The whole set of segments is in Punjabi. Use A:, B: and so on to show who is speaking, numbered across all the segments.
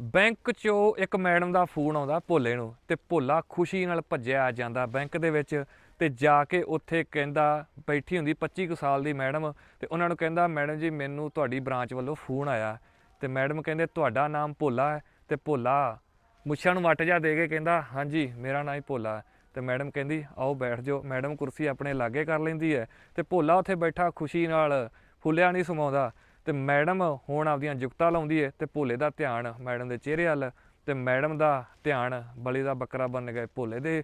A: ਬੈਂਕ 'ਚੋਂ ਇੱਕ ਮੈਡਮ ਦਾ ਫੋਨ ਆਉਂਦਾ ਭੋਲੇ ਨੂੰ ਤੇ ਭੋਲਾ ਖੁਸ਼ੀ ਨਾਲ ਭੱਜਿਆ ਜਾਂਦਾ ਬੈਂਕ ਦੇ ਵਿੱਚ ਤੇ ਜਾ ਕੇ ਉੱਥੇ ਕਹਿੰਦਾ, ਬੈਠੀ ਹੁੰਦੀ 25 ਕੁ ਸਾਲ ਦੀ ਮੈਡਮ ਤੇ ਉਹਨਾਂ ਨੂੰ ਕਹਿੰਦਾ, ਮੈਡਮ ਜੀ, ਮੈਨੂੰ ਤੁਹਾਡੀ ਬ੍ਰਾਂਚ ਵੱਲੋਂ ਫੋਨ ਆਇਆ। ਤੇ ਮੈਡਮ ਕਹਿੰਦੇ, ਤੁਹਾਡਾ ਨਾਮ ਭੋਲਾ ਹੈ। ਤੇ ਭੋਲਾ ਮੁੱਛਾਂ ਨੂੰ ਵੱਟ ਜਾ ਦੇ ਕੇ ਕਹਿੰਦਾ, ਹਾਂਜੀ, ਮੇਰਾ ਨਾਮ ਹੀ ਭੋਲਾ ਹੈ। ਤੇ ਮੈਡਮ ਕਹਿੰਦੀ, ਆਓ ਬੈਠ ਜਾਓ। ਮੈਡਮ ਕੁਰਸੀ ਆਪਣੇ ਲਾਗੇ ਕਰ ਲੈਂਦੀ ਹੈ ਤੇ ਭੋਲਾ ਉੱਥੇ ਬੈਠਾ ਖੁਸ਼ੀ ਨਾਲ ਫੁੱਲਿਆ ਨਹੀਂ ਸਮਾਉਂਦਾ। ਤੇ ਮੈਡਮ ਹੁਣ ਆਪਦੀਆਂ ਜੁਗਤਾਂ ਲਾਉਂਦੀ ਹੈ ਤੇ ਭੋਲੇ ਦਾ ਧਿਆਨ ਮੈਡਮ ਦੇ ਚਿਹਰੇ ਵੱਲ ਤੇ ਮੈਡਮ ਦਾ ਧਿਆਨ ਬਲੀ ਦਾ ਬੱਕਰਾ ਬਣ ਗਏ ਭੋਲੇ ਦੇ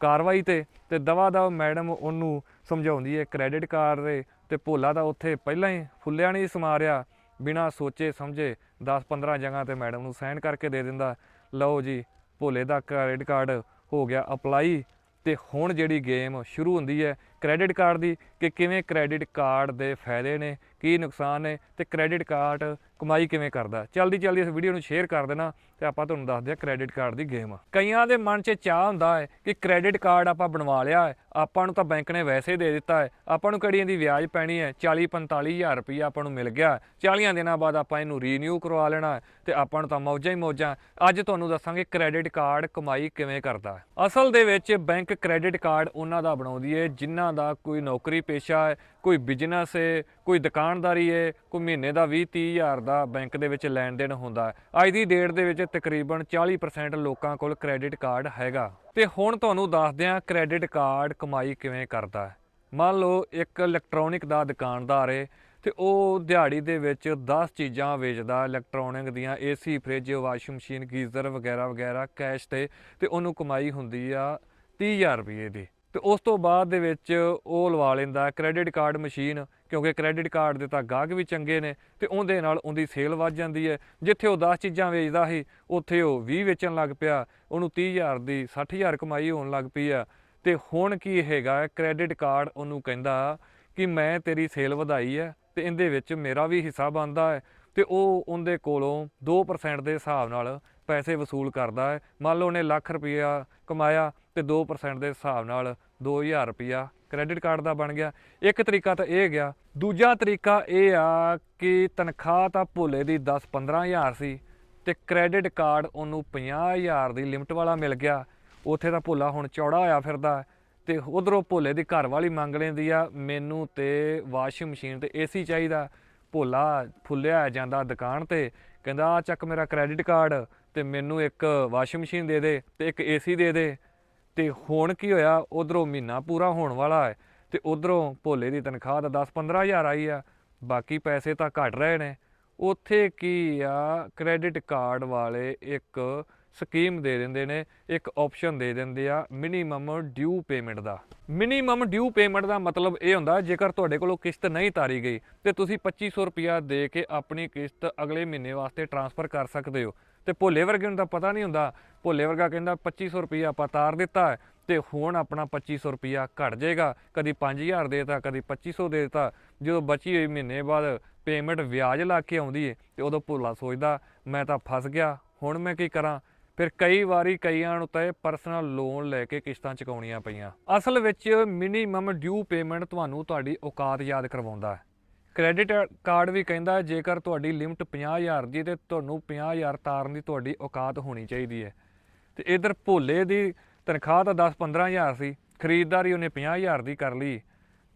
A: ਕਾਰਵਾਈ ਤੇ ਤੇ ਦਵਾ ਦਾ ਮੈਡਮ ਉਹਨੂੰ ਸਮਝਾਉਂਦੀ ਹੈ ਕ੍ਰੈਡਿਟ ਕਾਰਡ ਦੇ ਤੇ ਭੋਲਾ ਦਾ ਉੱਥੇ ਪਹਿਲਾਂ ਹੀ ਫੁੱਲਿਆ ਨਹੀਂ ਸਮਾਰਿਆ ਰਿਹਾ ਬਿਨਾ ਸੋਚੇ ਸਮਝੇ 10-15 ਜਗ੍ਹਾ ਤੇ ਮੈਡਮ ਨੂੰ ਸਾਈਨ ਕਰਕੇ ਦੇ ਦਿੰਦਾ, ਲਓ ਜੀ ਭੋਲੇ ਦਾ ਕ੍ਰੈਡਿਟ ਕਾਰਡ ਹੋ ਗਿਆ ਅਪਲਾਈ ਤੇ ਹੁਣ ਜਿਹੜੀ ਗੇਮ ਸ਼ੁਰੂ ਹੁੰਦੀ ਹੈ ਕ੍ਰੈਡਿਟ ਕਾਰਡ ਦੀ ਕਿ ਕਿਵੇਂ ਕ੍ਰੈਡਿਟ ਕਾਰਡ ਦੇ ਫਾਇਦੇ ਨੇ, ਕੀ ਨੁਕਸਾਨ ਨੇ ਤੇ ਕ੍ਰੈਡਿਟ ਕਾਰਡ ਕਮਾਈ ਕਿਵੇਂ ਕਰਦਾ ਜਲਦੀ ਜਲਦੀ ਇਸ ਵੀਡੀਓ ਨੂੰ ਸ਼ੇਅਰ ਕਰ ਦੇਣਾ ਤੇ ਆਪਾਂ ਤੁਹਾਨੂੰ ਦੱਸਦੇ ਹਾਂ ਕ੍ਰੈਡਿਟ ਕਾਰਡ ਦੀ ਗੇਮ ਕਈਆਂ ਦੇ ਮਨ 'ਚ ਚਾਹ ਹੁੰਦਾ ਹੈ ਕਿ ਕ੍ਰੈਡਿਟ ਕਾਰਡ ਆਪਾਂ ਬਣਵਾ ਲਿਆ ਹੈ, ਆਪਾਂ ਨੂੰ ਤਾਂ ਬੈਂਕ ਨੇ ਵੈਸੇ ਦੇ ਦਿੱਤਾ ਹੈ, ਆਪਾਂ ਨੂੰ ਕਿਹੜੀ ਦੀ ਵਿਆਜ ਪੈਣੀ ਹੈ 40 45000 ਰੁਪਈਆ ਆਪਾਂ ਨੂੰ ਮਿਲ ਗਿਆ 40 ਦਿਨਾਂ ਬਾਅਦ ਆਪਾਂ ਇਹਨੂੰ ਰੀਨਿਊ ਕਰਵਾ ਲੈਣਾ ਹੈ ਤੇ ਆਪਾਂ ਨੂੰ ਤਾਂ ਮੌਜਾਂ ਹੀ ਮੌਜਾਂ ਅੱਜ ਤੁਹਾਨੂੰ ਦੱਸਾਂਗੇ ਕ੍ਰੈਡਿਟ ਕਾਰਡ ਕਮਾਈ ਕਿਵੇਂ ਕਰਦਾ ਅਸਲ ਦੇ ਵਿੱਚ ਬੈਂਕ ਕ੍ਰੈਡਿਟ ਕਾਰਡ ਉਹਨਾਂ ਦਾ ਬਣਾਉਂਦੀ ਹੈ, ਜਿਨ੍ਹਾਂ ਦਾ ਕੋਈ ਨੌਕਰੀ ਪੇਸ਼ਾ ਹੈ, ਕੋਈ ਬਿਜ਼ਨਸ ਹੈ, ਕੋਈ ਦੁਕਾਨਦਾਰੀ ਹੈ, ਕੋਈ ਮਹੀਨੇ ਦਾ 20 30000 ਦਾ ਬੈਂਕ ਦੇ ਵਿੱਚ ਲੈਣ ਦੇਣ ਹੁੰਦਾ ਹੈ। ਅੱਜ ਦੀ ਡੇਟ ਦੇ ਵਿੱਚ ਤਕਰੀਬਨ 40% ਲੋਕਾਂ ਕੋਲ ਕ੍ਰੈਡਿਟ ਕਾਰਡ ਹੈਗਾ। ਤੇ ਹੁਣ ਤੁਹਾਨੂੰ ਦੱਸਦੇ ਹਾਂ ਕ੍ਰੈਡਿਟ ਕਾਰਡ ਕਮਾਈ ਕਿਵੇਂ ਕਰਦਾ ਹੈ। ਮੰਨ ਲਓ ਇੱਕ ਇਲੈਕਟ੍ਰੋਨਿਕ ਦਾ ਦੁਕਾਨਦਾਰ ਹੈ ਤੇ ਉਹ ਦਿਹਾੜੀ ਦੇ ਵਿੱਚ 10 ਚੀਜ਼ਾਂ ਵੇਚਦਾ ਇਲੈਕਟ੍ਰੋਨਿਕ ਦੀਆਂ AC fridge washing machine geyser ਵਗੈਰਾ ਵਗੈਰਾ ਕੈਸ਼ ਤੇ ਤੇ ਉਹਨੂੰ ਕਮਾਈ ਹੁੰਦੀ ਆ 30000 ਰੁਪਏ ਦੀ। ਤੇ ਉਸ ਤੋਂ ਬਾਅਦ ਦੇ ਵਿੱਚ ਉਹ ਲਵਾ ਲੈਂਦਾ ਕ੍ਰੈਡਿਟ ਕਾਰਡ ਮਸ਼ੀਨ ਕਿਉਂਕਿ ਕ੍ਰੈਡਿਟ ਕਾਰਡ ਦੇ ਤਾਂ ਗਾਹਕ ਵੀ ਚੰਗੇ ਨੇ ਤੇ ਉਹਦੇ ਨਾਲ ਉਹਦੀ ਸੇਲ ਵੱਧ ਜਾਂਦੀ ਹੈ। ਜਿੱਥੇ ਉਹ 10 ਚੀਜ਼ਾਂ ਵੇਚਦਾ ਸੀ, ਉੱਥੇ ਉਹ 20 ਵੇਚਣ ਲੱਗ ਪਿਆ। ਉਹਨੂੰ 30000 ਦੀ 60000 ਕਮਾਈ ਹੋਣ ਲੱਗ ਪਈ ਆ। ਤੇ ਹੁਣ ਕੀ ਹੈਗਾ ਕ੍ਰੈਡਿਟ ਕਾਰਡ ਉਹਨੂੰ ਕਹਿੰਦਾ ਕਿ ਮੈਂ ਤੇਰੀ ਸੇਲ ਵਧਾਈ ਹੈ ਤੇ ਇਹਦੇ ਵਿੱਚ ਮੇਰਾ ਵੀ ਹਿੱਸਾ ਬਣਦਾ ਹੈ ਤੇ ਉਹ ਉਹਦੇ ਕੋਲੋਂ 2% ਦੇ ਹਿਸਾਬ ਨਾਲ ਪੈਸੇ ਵਸੂਲ ਕਰਦਾ ਹੈ। ਮੰਨ ਲਓ ਉਹਨੇ ਲੱਖ ਰੁਪਇਆ ਕਮਾਇਆ ਤੇ 2% ਦੇ ਹਿਸਾਬ ਨਾਲ 2000 ਰੁਪਇਆ ਕ੍ਰੈਡਿਟ ਕਾਰਡ ਦਾ ਬਣ ਗਿਆ। ਇੱਕ ਤਰੀਕਾ ਤਾਂ ਇਹ ਗਿਆ। ਦੂਜਾ ਤਰੀਕਾ ਇਹ ਆ ਕਿ ਤਨਖਾਹ ਤਾਂ ਭੋਲੇ ਦੀ 10 15000 ਸੀ ਤੇ ਕ੍ਰੈਡਿਟ ਕਾਰਡ ਉਹਨੂੰ 50000 ਦੀ ਲਿਮਟ ਵਾਲਾ ਮਿਲ ਗਿਆ। ਉੱਥੇ ਤਾਂ ਭੋਲਾ ਹੁਣ ਚੌੜਾ ਹੋਇਆ ਫਿਰਦਾ। ਹੈ ਤੇ ਉਧਰੋਂ ਭੋਲੇ ਦੀ ਘਰ ਵਾਲੀ ਮੰਗ ਲੈਂਦੀ ਆ, ਮੈਨੂੰ ਤੇ ਵਾਸ਼ਿੰਗ ਮਸ਼ੀਨ ਤੇ ਏਸੀ ਚਾਹੀਦਾ। ਭੋਲਾ ਫੁੱਲਿਆ ਜਾਂਦਾ ਦੁਕਾਨ ਤੇ। ਕਹਿੰਦਾ ਆ ਚੱਕ ਮੇਰਾ ਕ੍ਰੈਡਿਟ ਕਾਰਡ ਤੇ ਮੈਨੂੰ ਇੱਕ ਵਾਸ਼ਿੰਗ ਮਸ਼ੀਨ ਦੇ ਦੇ ਤੇ ਇੱਕ ਏਸੀ ਦੇ ਦੇ। ਤੇ ਹੁਣ ਕੀ ਹੋਇਆ? ਉਧਰੋਂ ਮਹੀਨਾ ਪੂਰਾ ਹੋਣ ਵਾਲਾ ਹੈ ਤੇ ਉਧਰੋਂ ਭੋਲੇ ਦੀ ਤਨਖਾਹ ਤਾਂ 10 15000 ਆਈ ਆ, ਬਾਕੀ ਪੈਸੇ ਤਾਂ ਘਟ ਰਹੇ ਨੇ। ਉੱਥੇ ਕੀ ਆ? ਕ੍ਰੈਡਿਟ ਕਾਰਡ ਵਾਲੇ ਇੱਕ ਸਕੀਮ ਦੇ ਦਿੰਦੇ ਨੇ, ਇੱਕ ਆਪਸ਼ਨ ਦੇ ਦਿੰਦੇ ਆ ਮਿਨੀਮਮ ਡਿਊ ਪੇਮੈਂਟ ਦਾ। ਮਿਨੀਮਮ ਡਿਊ ਪੇਮੈਂਟ ਦਾ ਮਤਲਬ ਇਹ ਹੁੰਦਾ, ਜੇਕਰ ਤੁਹਾਡੇ ਕੋਲੋਂ ਕਿਸ਼ਤ ਨਹੀਂ ਤਾਰੀ ਗਈ, ਤੇ ਤੁਸੀਂ 2500 ਰੁਪਿਆ ਦੇ ਕੇ ਆਪਣੀ ਕਿਸ਼ਤ ਅਗਲੇ ਮਹੀਨੇ ਵਾਸਤੇ ਟ੍ਰਾਂਸਫਰ ਕਰ ਸਕਦੇ ਹੋ। ਤੇ ਭੋਲੇ ਵਰਗੇ ਨੂੰ ਤਾਂ ਪਤਾ ਨਹੀਂ ਹੁੰਦਾ। ਭੋਲੇ ਵਰਗਾ ਕਹਿੰਦਾ 2500 ਰੁਪਿਆ ਆਪਾਂ ਤਾਰ ਦਿੱਤਾ ਹੈ ਤੇ ਹੁਣ ਆਪਣਾ 2500 ਰੁਪਿਆ ਘਟ ਜਾਏਗਾ। ਕਦੀ 5000 ਦੇਤਾ, ਕਦੀ 2500 ਦੇਤਾ। ਜਦੋਂ ਬਚੀ ਹੋਈ ਮਹੀਨੇ ਬਾਅਦ ਪੇਮੈਂਟ ਵਿਆਜ ਲਾ ਕੇ ਆਉਂਦੀ ਏ ਤੇ ਉਦੋਂ ਭੋਲਾ ਸੋਚਦਾ, ਮੈਂ ਤਾਂ ਫਸ ਗਿਆ, ਹੁਣ ਮੈਂ ਕੀ ਕਰਾਂ? ਫਿਰ ਕਈ ਵਾਰੀ ਕਈਆਂ ਨੂੰ ਤਾਂ ਇਹ ਪਰਸਨਲ ਲੋਨ ਲੈ ਕੇ ਕਿਸ਼ਤਾਂ ਚੁਕਾਉਣੀਆਂ ਪਈਆਂ। ਅਸਲ ਵਿੱਚ ਮਿਨੀਮਮ ਡਿਊ ਪੇਮੈਂਟ ਤੁਹਾਨੂੰ ਤੁਹਾਡੀ ਔਕਾਤ ਯਾਦ ਕਰਵਾਉਂਦਾ ਹੈ। ਕ੍ਰੈਡਿਟ ਕਾਰਡ ਵੀ ਕਹਿੰਦਾ ਜੇਕਰ ਤੁਹਾਡੀ ਲਿਮਟ 50000 ਦੀ ਤੇ ਤੁਹਾਨੂੰ 50000 ਤਾਰਨ ਦੀ ਤੁਹਾਡੀ ਔਕਾਤ ਹੋਣੀ ਚਾਹੀਦੀ ਹੈ। ਤੇ ਇਧਰ ਭੋਲੇ ਦੀ ਤਨਖਾਹ ਤਾਂ 10-15000 ਸੀ, ਖਰੀਦਦਾਰੀ ਉਹਨੇ 50000 ਦੀ ਕਰ ਲਈ।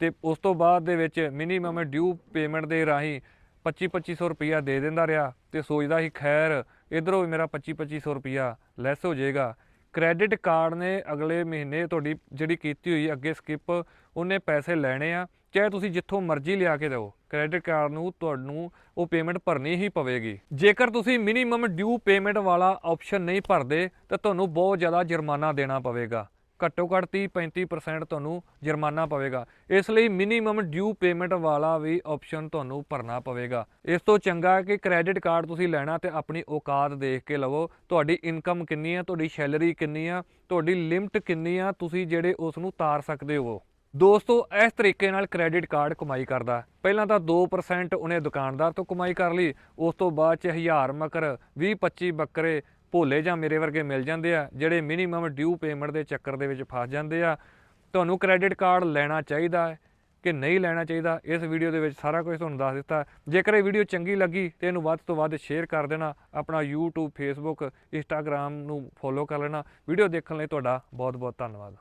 A: ਤੇ ਉਸ ਤੋਂ ਬਾਅਦ ਦੇ ਵਿੱਚ ਮਿਨੀਮਮ ਡਿਊ ਪੇਮੈਂਟ ਦੇ ਰਾਹੀਂ 25-2500 ਰੁਪਈਆ ਦੇ ਦਿੰਦਾ ਰਿਹਾ ਤੇ ਸੋਚਦਾ ਸੀ, ਖੈਰ, ਇਧਰੋਂ ਵੀ ਮੇਰਾ 25-2500 ਰੁਪਈਆ ਲੈਸ ਹੋ ਜਾਏਗਾ। ਕ੍ਰੈਡਿਟ ਕਾਰਡ ਨੇ ਅਗਲੇ ਮਹੀਨੇ ਤੁਹਾਡੀ ਜਿਹੜੀ ਕੀਤੀ ਹੋਈ ਅੱਗੇ ਸਕਿਪ ਉਹਨੇ ਪੈਸੇ ਲੈਣੇ ਆ। ਚਾਹੇ ਤੁਸੀਂ ਜਿੱਥੋਂ ਮਰਜ਼ੀ ਲਿਆ ਕੇ ਦਿਓ ਕ੍ਰੈਡਿਟ ਕਾਰਡ ਨੂੰ, ਤੁਹਾਨੂੰ ਉਹ ਪੇਮੈਂਟ ਭਰਨੀ ਹੀ ਪਵੇਗੀ। ਜੇਕਰ ਤੁਸੀਂ ਮਿਨੀਮਮ ਡਿਊ ਪੇਮੈਂਟ ਵਾਲਾ ਆਪਸ਼ਨ ਨਹੀਂ ਭਰਦੇ, ਤਾਂ ਤੁਹਾਨੂੰ ਬਹੁਤ ਜ਼ਿਆਦਾ ਜੁਰਮਾਨਾ ਦੇਣਾ ਪਵੇਗਾ। ਘੱਟੋ ਘੱਟ 30 35% ਤੁਹਾਨੂੰ ਜੁਰਮਾਨਾ ਪਵੇਗਾ। ਇਸ ਲਈ ਮਿਨੀਮਮ ਡਿਊ ਪੇਮੈਂਟ ਵਾਲਾ ਵੀ ਆਪਸ਼ਨ ਤੁਹਾਨੂੰ ਭਰਨਾ ਪਵੇਗਾ। ਇਸ ਤੋਂ ਚੰਗਾ ਹੈ ਕਿ ਕ੍ਰੈਡਿਟ ਕਾਰਡ ਤੁਸੀਂ ਲੈਣਾ ਤੇ ਆਪਣੀ ਔਕਾਤ ਦੇਖ ਕੇ ਲਵੋ, ਤੁਹਾਡੀ ਇਨਕਮ ਕਿੰਨੀ ਹੈ ਤੁਹਾਡੀ ਸੈਲਰੀ ਕਿੰਨੀ ਆ, ਤੁਹਾਡੀ ਲਿਮਟ ਕਿੰਨੀ ਆ, ਤੁਸੀਂ ਜਿਹੜੇ ਉਸ ਨੂੰ ਤਾਰ ਸਕਦੇ ਹੋ। ਦੋਸਤੋ, ਇਸ ਤਰੀਕੇ ਨਾਲ ਕ੍ਰੈਡਿਟ ਕਾਰਡ ਕਮਾਈ ਕਰਦਾ। ਪਹਿਲਾਂ ਤਾਂ 2% ਉਹਨੇ ਦੁਕਾਨਦਾਰ ਤੋਂ ਕਮਾਈ ਕਰ ਲਈ। ਉਸ ਤੋਂ ਬਾਅਦ ਚ 1000 ਮਕਰ 20 25 ਬੱਕਰੇ ਭੋਲੇ ਜਾਂ ਮੇਰੇ ਵਰਗੇ ਮਿਲ ਜਾਂਦੇ ਆ, ਜਿਹੜੇ ਮਿਨੀਮਮ ਡਿਊ ਪੇਮੈਂਟ ਦੇ ਚੱਕਰ ਦੇ ਵਿੱਚ ਫਸ ਜਾਂਦੇ ਆ। ਤੁਹਾਨੂੰ ਕ੍ਰੈਡਿਟ ਕਾਰਡ ਲੈਣਾ ਚਾਹੀਦਾ ਹੈ ਕਿ ਨਹੀਂ ਲੈਣਾ ਚਾਹੀਦਾ, ਇਸ ਵੀਡੀਓ ਦੇ ਵਿੱਚ ਸਾਰਾ ਕੁਝ ਤੁਹਾਨੂੰ ਦੱਸ ਦਿੱਤਾ। ਜੇਕਰ ਇਹ ਵੀਡੀਓ ਚੰਗੀ ਲੱਗੀ, ਤੇ ਇਹਨੂੰ ਵੱਧ ਤੋਂ ਵੱਧ ਸ਼ੇਅਰ ਕਰ ਦੇਣਾ। ਆਪਣਾ YouTube, Facebook, Instagram ਨੂੰ ਫੋਲੋ ਕਰ ਲੈਣਾ। ਵੀਡੀਓ ਦੇਖਣ ਲਈ ਤੁਹਾਡਾ ਬਹੁਤ ਬਹੁਤ ਧੰਨਵਾਦ।